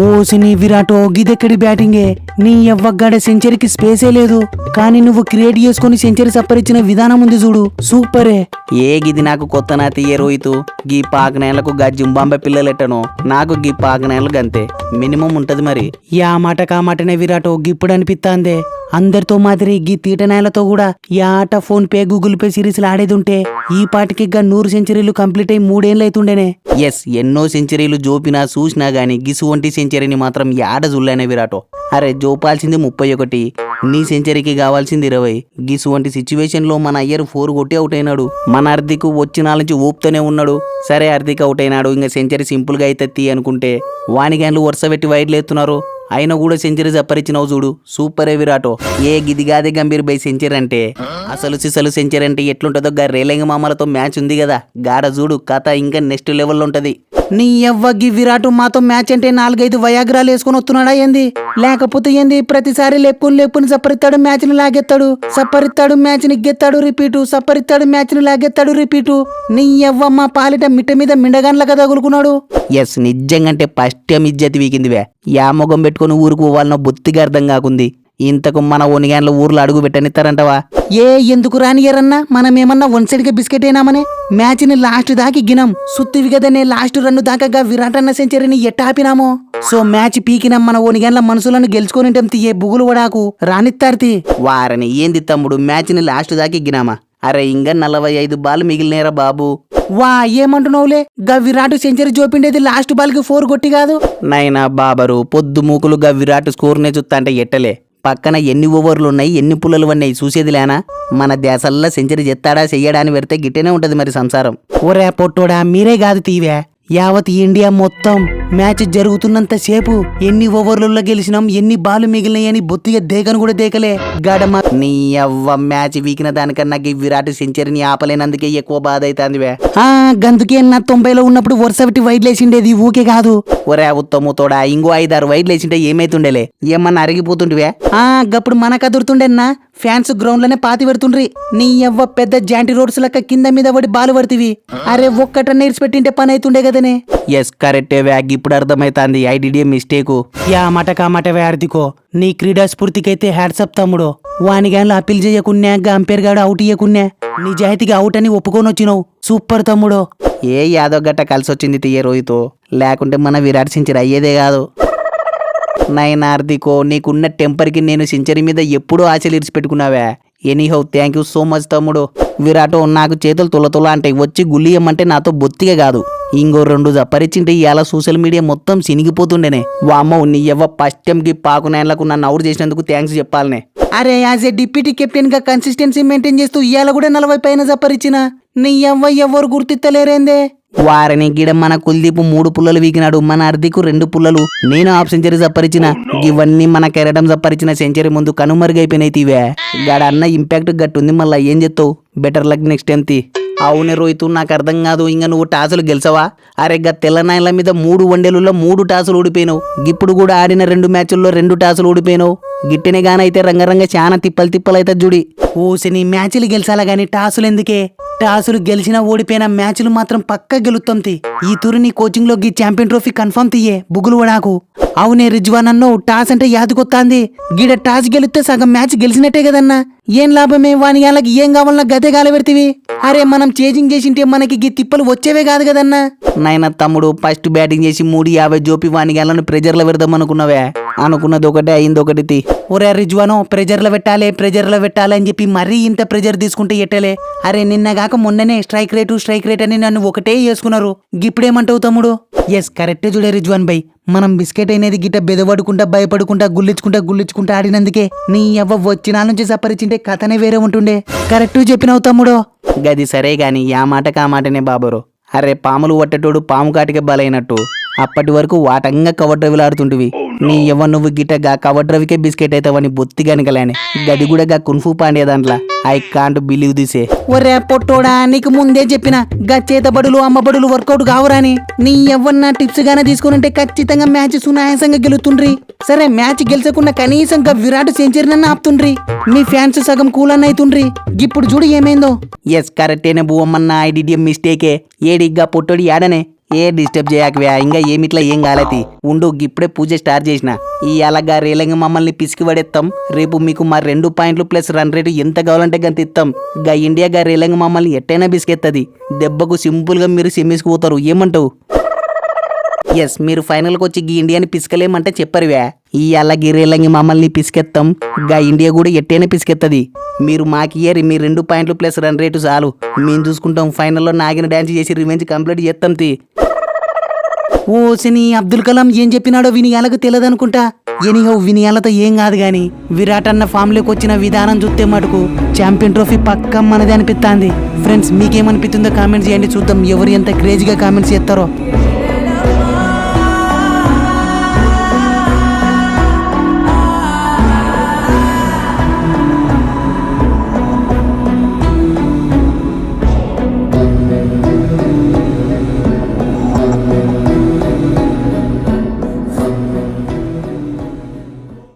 OC నీ విరాటో గిదెక్కడి బ్యాటింగే? నీ ఎవ్వగడ సెంచరీకి స్పేసే లేదు. కానీ నువ్వు క్రియేట్ చేసుకుని సెంచరీ సప్పరిచ్చిన విధానం ఉంది చూడు. సూపరే. ఏ గిది నాకు కొత్త నా తీయ రోహితు? గీ పాకనేళ్ళకు గా జింబాంబే పిల్లలెట్టను. నాకు గీ పాకనేళ్ళకు అంతే మినిమం ఉంటది మరి. యా మాట కా మాటనే విరాటో గిప్పుడు అనిపిస్తాందే అందరితో మాదిరి గీ తీటనాయలతో కూడా ఈ ఆట ఫోన్ పే గూగుల్ పే సిరీస్లు ఆడేది ఉంటే ఈ పాటికి గా నూరు సెంచరీలు కంప్లీట్ అయి మూడేళ్ళు అవుతుండేనే ఎస్ ఎన్నో సెంచరీలు జోపినా చూసినా గాని గిసు వంటి సెంచరీని మాత్రం యాడ జుల్లానే విరాటో. అరే జోపాల్సింది ముప్పై ఒకటి నీ సెంచరీకి కావాల్సింది ఇరవై. గిసు వంటి సిచ్యువేషన్లో మన అయ్యర్ ఫోర్ కొట్టి అవుట్ అయినాడు మన హార్దిక్ వచ్చిన నుంచి ఊపుతూనే ఉన్నాడు. సరే అర్ధిక్ అవుట్ అయినాడు ఇంకా సెంచరీ సింపుల్గా అయితే తీ అనుకుంటే వానిగాన్లు వరుస పెట్టి వైడ్లు ఎత్తున్నారు అయినా కూడా సెంచరీ జప్పరిచ్చినావు చూడు. సూపర్ విరాటో. ఏ గిదిగాదే గంభీర్ బై సెంచరీ అంటే? అసలు సిసలు సెంచరీ అంటే ఎట్లుంటుందో గా రేలంగ మామలతో మ్యాచ్ ఉంది కదా. గాడ చూడు కథ ఇంకా నెక్స్ట్ లెవెల్లో ఉంటది. నీ ఎవ్వగి విరాట్ మాతో మ్యాచ్ అంటే నాలుగైదు వయాగ్రాలు వేసుకొని వస్తున్నాడా ఏంది? లేకపోతే ఏంది ప్రతిసారి లేపుకుని లేపుకుని సప్పరిస్తాడు మ్యాచ్ని లాగెత్తాడు సప్పరిస్తాడు మ్యాచ్ని గెత్తాడు రిపీటు. సప్పరిస్తాడు మ్యాచ్ని లాగెత్తాడు రిపీటు. నీ ఎవ్వ మా పాలిట మిట్ట మీద మిండగాన్లగా తగులుకున్నాడు. ఎస్ నిజంగంటే ఫస్ట్ టైం ఇజ్జతి వీకిందివే. యా మొగం పెట్టుకుని ఊరుకు వాళ్ళ బొత్తిగా అర్థం కాకుంది. ఇంతకు మన ఒనిగాన్ల ఊర్లో అడుగు పెట్టనిస్తారంటవా ఏ ఎందుకు రానియరన్నా మనం ఏమన్నా వన్ సైడ్గా బిస్కెట్ అయినామనే? మ్యాచ్ని లాస్ట్ దాకి గినం సుత్తివి కదనే లాస్ట్ రన్ను దాకా విరాట్ అన్న సెంచరీని ఎట్టాపినామో సో మ్యాచ్ పీకినాం మన ఓనిగన్ల మనసులను గెలుచుకొని తీయే బుగులు వడాకు. రానిత్తార్తి. వారని ఏంది తమ్ముడు మ్యాచ్ని లాస్ట్ దాకా ఎగ్గినామా అరే ఇంకా నలభై ఐదు బాల్ మిగిలినేరా బాబు. వా ఏమంటున్నావులే? గా విరాట్ సెంచరీ జోపిండేది లాస్ట్ బాల్కి ఫోర్ కొట్టి కాదు. నైనా బాబరు పొద్దు మూకులుగా విరాట్ స్కోర్నే చూస్తా అంటే ఎట్టలే. పక్కన ఎన్ని ఓవర్లు ఉన్నాయి ఎన్ని పుల్లలు ఉన్నాయి చూసేది లేనా? మన దేశల్లా సెంచరీ చెత్తాడా చెయ్యడా అని పెడితే గిట్టేనే ఉంటది మరి సంసారం. ఓరే పొట్టోడా మీరే కాదు తీవే. యావత్ ఇండియా మొత్తం మ్యాచ్ జరుగుతున్నంత సేపు ఎన్ని ఓవర్లలో గెలిచినాం ఎన్ని బాలు మిగిలినాయని బొత్తిగా దేకను కూడా దేకలే. గడమ నీ అవ్వ మ్యాచ్ వీకిన దానికన్నా ఈ విరాట్ సెంచరీని ఆపలేనందుకే ఎక్కువ బాధ అవుతుంది ఆ గందుకే నా తొంభైలో ఉన్నప్పుడు వరుస పెట్టి వైడ్ లేచిండేది ఊకే కాదు. ఒరే ఉత్తము తోడా ఇంకో ఐదారు వైడ్లు వేసింటే ఏమైతుండేలే? ఏమన్నా అరిగిపోతుంటివే ఆ గప్పుడు మన కదురుతుండేనా ఫ్యాన్స్ గ్రౌండ్లోనే పాతి పెడుతుండ్రి. నీ ఎవ్వ పెద్ద జాంటీ రోడ్స్ లెక్క కింద మీద పడి బాలు పడితివి. అరే ఒక్కట పెట్టింటే పని అవుతుండే కదనే ఎస్ కరెక్టే వ్యాగ్ ఇప్పుడు అర్థమైతాంది ఐడిడిఏ మిస్టేకు. యా మటకా మట వేర్దికో నీ క్రీడా స్ఫూర్తికైతే హ్యాట్సప్ తమ్ముడు. వానిగాన్లు అప్పీల్ చేయకున్నా అంపేర్ గాడు అవుట్ ఇయ్యకున్నా. నిజాయితీగా అవుట్ అని ఒప్పుకొని వచ్చినావు సూపర్ తమ్ముడు. ఏ యాదవ్ గట్ట కలిసి వచ్చింది తీయ రోహితో? లేకుంటే మన విరాట్ సెంచరీ అయ్యేదే కాదు. నైన్ ఆర్థికో నీకున్న టెంపర్కి నేను సెంచరీ మీద ఎప్పుడూ ఆశలు ఇరిచిపెట్టుకున్నావే anyhow thank you so much తమ్ముడు. విరాటో నాకు చేతులు తులతుల అంటే వచ్చి గుల్లియమ్మంటే నాతో బొత్తిగా కాదు. ఇంకో రెండు జప్పరిచ్చింటే ఇవాళ సోషల్ మీడియా మొత్తం సినిగిపోతుండేనే. వామ్మో నీ ఎవ్వ ఫస్ట్ టైంకి పాకు నేలకు నన్ను అవుట్ చేసినందుకు థ్యాంక్స్ చెప్పాలనే. అరే యాజ్ ఏ డిప్యూటీ కెప్టెన్గా కన్సిస్టెన్సీ మెయింటైన్ చేస్తూ ఇవాళ కూడా నలభై పైన జపరిచిన. నీ ఎవ్వ ఎవరు గుర్తిత్తలేరేందే? వారిని గిడ మన కుల్దీప్ మూడు పుల్లలు వీగినాడు మన అర్ధికు రెండు పుల్లలు నేను హాఫ్ సెంచరీ జప్పరిచిన ఇవన్నీ మన కెరటం జప్పరిచిన సెంచరీ ముందు కనుమరుగైపోయినాయి తీవే. గాడ అన్న ఇంపాక్ట్ గట్టుంది మళ్ళీ ఏం చెప్తావు బెటర్ లక్ నెక్స్ట్ టైం తీ. అవునే రోహితు నాకు అర్థం కాదు. ఇంకా నువ్వు టాసులు గెలిచవా? అరే గా తెల్లనాయల మీద మూడు వన్డేలలో మూడు టాసులు ఓడిపోయినావు. ఇప్పుడు కూడా ఆడిన రెండు మ్యాచ్ల్లో రెండు టాసులు ఓడిపోయినావు. గిట్టెనే గానైతే రంగరంగ చాలా తిప్పలు తిప్పలు అవుతుంది జుడి. ఓసి నీ మ్యాచ్లు గెలిచాలా గానీ టాసులు ఎందుకే? టాసులు గెలిచినా ఓడిపోయిన మ్యాచ్లు మాత్రం పక్క గెలుతుంది ఈ తూరి నీ కోచింగ్లో గీ ఛాంపియన్ ట్రోఫీ కన్ఫర్మ్ తీయే. బుగులు వడాకు అవునే రిజ్వాన్ అన్నో టాస్ అంటే యాదుకొత్తాంది. గీడ టాస్ గెలిస్తే సగం మ్యాచ్ గెలిచినట్టే కదన్నా. ఏం లాభమే వాని వాళ్ళకి ఏం కావాలన్నా గదే గాల పెడితివి అరే మనం చేజింగ్ చేసింటే మనకి గీ తిప్పలు వచ్చేవే కాదు కదన్నా. నాయన తమ్ముడు ఫస్ట్ బ్యాటింగ్ చేసి మూడు యాభై జోపి వాని గెలను ప్రెజర్లో పెడదాం అనుకున్నావే అనుకున్నది ఒకటే అయింది ఒకటి తీ. ఒరే రిజ్వానో ప్రెజర్లో పెట్టాలి ప్రెజర్లో పెట్టాలి అని చెప్పి మరీ ఇంత ప్రెజర్ తీసుకుంటే ఎట్టలే. అరే నిన్నగాక మొన్ననే స్ట్రైక్ రేటు స్ట్రైక్ రేట్ అని నన్ను ఒకటే చేసుకున్నారు. గిప్పుడేమంటావు తమ్ముడు? ఎస్ కరెక్టే చూడే రిజ్వాన్ బై. మనం బిస్కెట్ అనేది గిట్ట బెదవడుకుంటా భయపడుకుంటా గుల్లించుకుంటా గుల్లించుకుంటా ఆడినందుకే నీ అవ్వ వచ్చిన నుంచి సపరిచింటే కథనే వేరే ఉంటుండే. కరెక్ట్ చెప్పినావు తమ్ముడు. గది సరే గాని యా మాటకి ఆ మాటనే బాబరు. అరే పాములు పట్టేటోడు పాము కాటికి బలైనట్టు. అప్పటి వరకు వాటంగా కవర్ డ్రైవ్లు ఆడుతుంటివి. నీ ఎవ నువ్వు గిట్ట గా కవర్ డ్రైవ్కే బిస్కెట్ అవుతావని బొత్తి గనకలేని. గది కూడా గా కున్ఫూ పాండే దాంట్లో. ఐ కాంట్ బిలీవ్ దిసే ఒరే పొట్టోడా నీకు ముందే చెప్పిన గచ్చేతబడులు అమ్మబడులు వర్కౌట్ కావురాని. నీ ఎవరన్నా టిప్స్ గానే తీసుకుని ఖచ్చితంగా మ్యాచ్ సునాయాసంగా గెలుతుండ్రి. సరే మ్యాచ్ గెలిచకుండా కనీసం గా విరాట్ సెంచరీనన్నా ఆపుతుండ్రి. మీ ఫ్యాన్స్ సగం కూలన్న అవుతుండ్రి ఇప్పుడు చూడు ఏమైందో. ఎస్ కరెక్టేనే బువ్వమ్మన్న ఐడిడిఎం మిస్టేకే ఏడిగ్గా పొట్టోడి యాడనే ఏ డిస్టర్బ్ చేయకవ్యా ఇంకా ఏమిట్లా ఏం కాలేది ఉండు ఇప్పుడే పూజ స్టార్ట్ చేసిన. ఈ అలాగా రేలంగా మమ్మల్ని పిసికి పడేస్తాం రేపు మీకు మా రెండు పాయింట్లు ప్లస్ రన్ రేటు ఎంత కావాలంటే గంత ఇస్తాం గా ఇండియా గా రేలంగా మమ్మల్ని ఎట్టైనా బిసికెత్తది దెబ్బకు సింపుల్గా మీరు సెమీస్కి పోతారు ఏమంటావు? ఎస్ మీరు ఫైనల్కి వచ్చి గీ ఇండియాని పిసకలేమంటే చెప్పరువే ఈ అలాగే గిరేలంగి మమ్మల్ని పిసికెత్తాం. గా ఇండియా కూడా ఎట్టేనే పిసికెత్తది. మీరు మాకు ఇయ్యరి మీ రెండు పాయింట్లు ప్లస్ రన్ రేటు చాలు. మేము చూసుకుంటాం ఫైనల్లో నాగిన డ్యాన్స్ చేసి రివెంజ్ కంప్లీట్ చేస్తాం తీ. ఓ శని అబ్దుల్ కలాం ఏం చెప్పినాడో వినియాలకు తెలియదనుకుంటా ఎనిహో వినియాలతో ఏం కాదు గాని విరాట్ అన్న ఫామ్లోకి వచ్చిన విధానం చూస్తే మటుకు ఛాంపియన్ ట్రోఫీ పక్క మనది అనిపిస్తాంది ఫ్రెండ్స్ మీకేమనిపిస్తుందో కామెంట్స్ చేయండి చూద్దాం ఎవరు ఎంత క్రేజీగా కామెంట్స్ చేస్తారో.